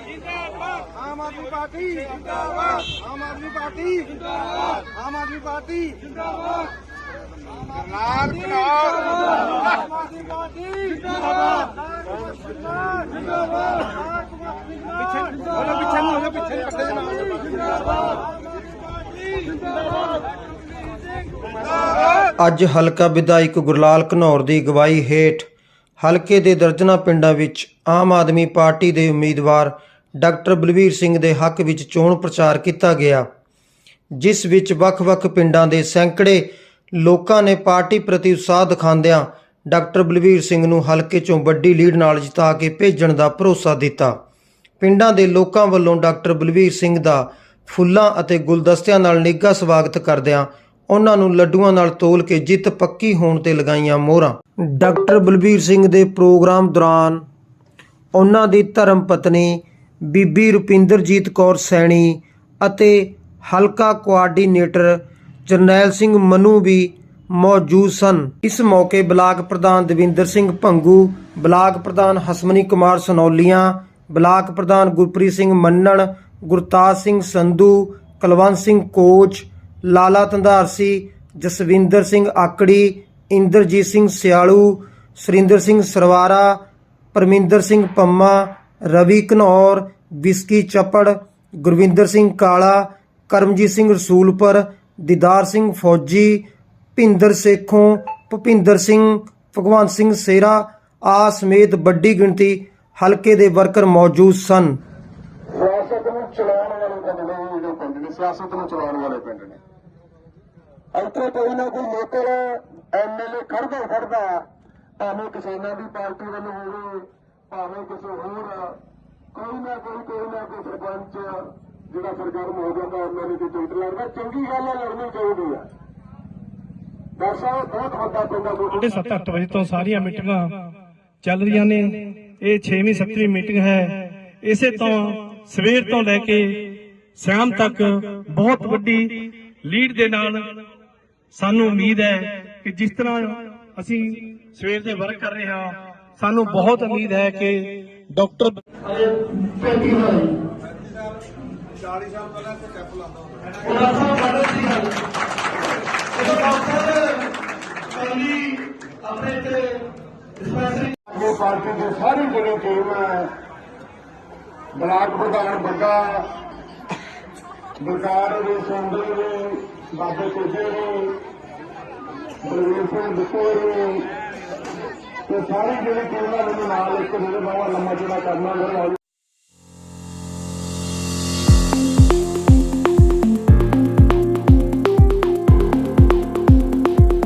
Party. ਜਿੰਦਾਬਾਦ। Aam Aadmi party. ਜਿੰਦਾਬਾਦ। Aam Aadmi party. ਜਿੰਦਾਬਾਦ। ਕਰਨਾਲ ਕਰਨਾਲ ਆਮ ਆਦਮੀ ਪਾਰਟੀ। ਜਿੰਦਾਬਾਦ। ਜਿੰਦਾਬਾਦ। ਪਿੱਛੇ ਹੋ ਜਾ ਪਿੱਛੇ ਨੂੰ ਹੋ ਜਾ ਪਿੱਛੇ ਪੱਟੇ ਜਨਾ ਜਿੰਦਾਬਾਦ। ਅੱਜ ਹਲਕਾ ਵਿਧਾਇਕ ਗੁਰਲਾਲ ਘਨੌਰ ਦੀ ਅਗਵਾਈ ਹੇਠ ਹਲਕੇ ਦੇ ਦਰਜਨਾ ਪਿੰਡਾਂ ਵਿੱਚ ਆਮ ਆਦਮੀ ਪਾਰਟੀ ਦੇ ਉਮੀਦਵਾਰ ਡਾਕਟਰ ਬਲਵੀਰ ਸਿੰਘ ਦੇ ਹੱਕ ਵਿੱਚ ਚੋਣ ਪ੍ਰਚਾਰ ਕੀਤਾ ਗਿਆ, ਜਿਸ ਵਿੱਚ ਵੱਖ-ਵੱਖ ਪਿੰਡਾਂ ਦੇ ਸੈਂਕੜੇ ਲੋਕਾਂ ਨੇ ਪਾਰਟੀ ਪ੍ਰਤੀ ਉਤਸ਼ਾਹ ਦਿਖਾਉਂਦਿਆਂ ਡਾਕਟਰ ਬਲਵੀਰ ਸਿੰਘ ਨੂੰ ਹਲਕੇ ਚੋਂ ਵੱਡੀ ਲੀਡ ਨਾਲ ਜਿਤਾ ਕੇ ਭੇਜਣ ਦਾ ਭਰੋਸਾ ਦਿੱਤਾ। ਪਿੰਡਾਂ ਦੇ ਲੋਕਾਂ ਵੱਲੋਂ ਡਾਕਟਰ ਬਲਵੀਰ ਸਿੰਘ ਦਾ ਫੁੱਲਾਂ ਅਤੇ ਗੁਲਦਸਤਿਆਂ ਨਾਲ ਨਿੱਘਾ ਸਵਾਗਤ ਕਰਦਿਆਂ ਉਹਨਾਂ ਨੂੰ ਲੱਡੂਆਂ ਨਾਲ ਤੋਲ ਕੇ ਜਿੱਤ ਪੱਕੀ ਹੋਣ ਤੇ ਲਗਾਈਆਂ ਮੋਹਰਾਂ। ਡਾਕਟਰ ਬਲਬੀਰ ਸਿੰਘ ਦੇ ਪ੍ਰੋਗਰਾਮ ਦੌਰਾਨ ਉਹਨਾਂ ਦੀ ਧਰਮ ਪਤਨੀ ਬੀਬੀ ਰੁਪਿੰਦਰਜੀਤ ਕੌਰ ਸੈਣੀ ਅਤੇ ਹਲਕਾ ਕੋਆਰਡੀਨੇਟਰ ਜਰਨੈਲ ਸਿੰਘ ਮਨੂ ਵੀ ਮੌਜੂਦ ਸਨ। ਇਸ ਮੌਕੇ ਬਲਾਕ ਪ੍ਰਧਾਨ ਦਵਿੰਦਰ ਸਿੰਘ ਭੰਗੂ, ਬਲਾਕ ਪ੍ਰਧਾਨ ਹਸਮਨੀ ਕੁਮਾਰ ਸਨੌਲੀਆਂ, ਬਲਾਕ ਪ੍ਰਧਾਨ ਗੁਰਪ੍ਰੀਤ ਸਿੰਘ ਮੰਨਣ, ਗੁਰਤਾਜ ਸਿੰਘ ਸੰਧੂ, ਕੁਲਵੰਤ ਸਿੰਘ ਕੋਚ, ਲਾਲਾ ਧੰਦਾਰਸੀ ਜਸਵਿੰਦਰ ਸਿੰਘ ਆਕੜੀ, ਇੰਦਰਜੀਤ ਸਿੰਘ ਸਿਆਲੂ, ਸੁਰਿੰਦਰ ਸਿੰਘ ਸਰਵਾਰਾ, ਪਰਮਿੰਦਰ ਸਿੰਘ ਪੰਮਾ ਰਵੀ ਘਨੌਰ ਬਿਸਕੀ ਚੱਪੜ, ਗੁਰਵਿੰਦਰ ਸਿੰਘ ਕਾਲਾ, ਕਰਮਜੀਤ ਸਿੰਘ ਰਸੂਲਪੁਰ, ਦੀਦਾਰ ਸਿੰਘ ਫੌਜੀ, ਭਿੰਦਰ ਸੇਖੋਂ, ਭੁਪਿੰਦਰ ਸਿੰਘ, ਭਗਵੰਤ ਸਿੰਘ ਸੇਰਾ, ਆ ਸਮੇਤ ਵੱਡੀ ਗਿਣਤੀ ਹਲਕੇ ਦੇ ਵਰਕਰ ਮੌਜੂਦ ਸਨ। ਸਿਆਸਤ ਨੂੰ ਚਲਾਉਣ ਵਾਲੇ ਪਿੰਡ ਨੇ ਜਿਹੜੇ ਪਿੰਡ ਨੇ, ਸਿਆਸਤ ਨੂੰ ਚਲਾਉਣ ਵਾਲੇ ਪਿੰਡ ਨੇ। ਇੱਥੇ ਕੋਈ ਨਾ ਕੋਈ ਲੋਕਲ ਐਮਐਲਏ ਖੜਦਾ ਖੜਦਾ ਭਾਵੇਂ ਕਿਸਾਨਾਂ ਦੀ ਪਾਰਟੀ ਵੱਲੋਂ ਹੋਵੇ ਭਾਵੇਂ ਕਿਸੇ ਹੋਰ ਕੋਈ ਨਾ ਕੋਈ ਕੋਈ ਨਾ ਕੋਈ ਸਰਪੰਚ ਜਿਹੜਾ ਸਰਗਰਮ ਹੋ ਜਾਂਦਾ ਐਮਐਲਏ ਦੀ ਟਿਕਟ ਲੜਦਾ ਚੰਗੀ ਗੱਲ ਹੈ ਲੜਨੀ ਚਾਹੀਦੀ ਹੈ ਦਰਸਾਓ ਬਹੁਤ ਵੱਡਾ ਪਿੰਡ ਹੈ ਸਾਢੇ ਸੱਤ ਵਜੇ ਤੋਂ ਸਾਰੀਆਂ ਮੀਟਿੰਗਾਂ ਚੱਲ ਰਹੀਆਂ ਨੇ। ਇਹ 6ਵੀਂ 7ਵੀਂ ਮੀਟਿੰਗ ਹੈ। ਇਸੇ ਤੋਂ ਸਵੇਰ ਤੋਂ ਲੈ ਕੇ ਸ਼ਾਮ ਤੱਕ ਬਹੁਤ ਵੱਡੀ ਲੀਡ ਦੇ ਨਾਲ ਸਾਨੂੰ ਉਮੀਦ ਹੈ ਕਿ ਜਿਸ ਤਰ੍ਹਾਂ ਅਸੀਂ ਸਵੇਰ ਦੇ ਵਰਕ ਕਰ ਰਹੇ ਹਾਂ ਸਾਨੂੰ ਬਹੁਤ ਉਮੀਦ ਹੈ ਕਿ ਡਾਕਟਰ 40 ਸਾਲ ਪਹਿਲਾਂ ਤੇ ਕੈਪ ਲਾਉਂਦਾ ਹੁੰਦਾ ਇਹ ਪਾਰਟੀ ਦੇ ਸਾਰੀ ਜਿਹੜੀ ਟੀਮ ਹੈ ਬਲਾਕ ਪ੍ਰਧਾਨ ਬੱਗਾ, ਬਲਕਾਰ ਦੇ ਸੰਦਰ ਨੇ, ਬਾਬੇ ਕੋਜੇ ਨੇ, ਬਲਵੀਰ ਸਿੰਘ ਬਿੱਟੂ ਨੇ ਤੇ ਸਾਰੀ ਜਿਹੜੀ ਟੀਮ ਹੈ ਮੈਨੂੰ ਨਾਲ ਇੱਕ ਮੇਰੇ ਬਾਬਾ ਲੰਮਾ ਜਿਹੜਾ ਕਰਨਾ ਮੇਰੇ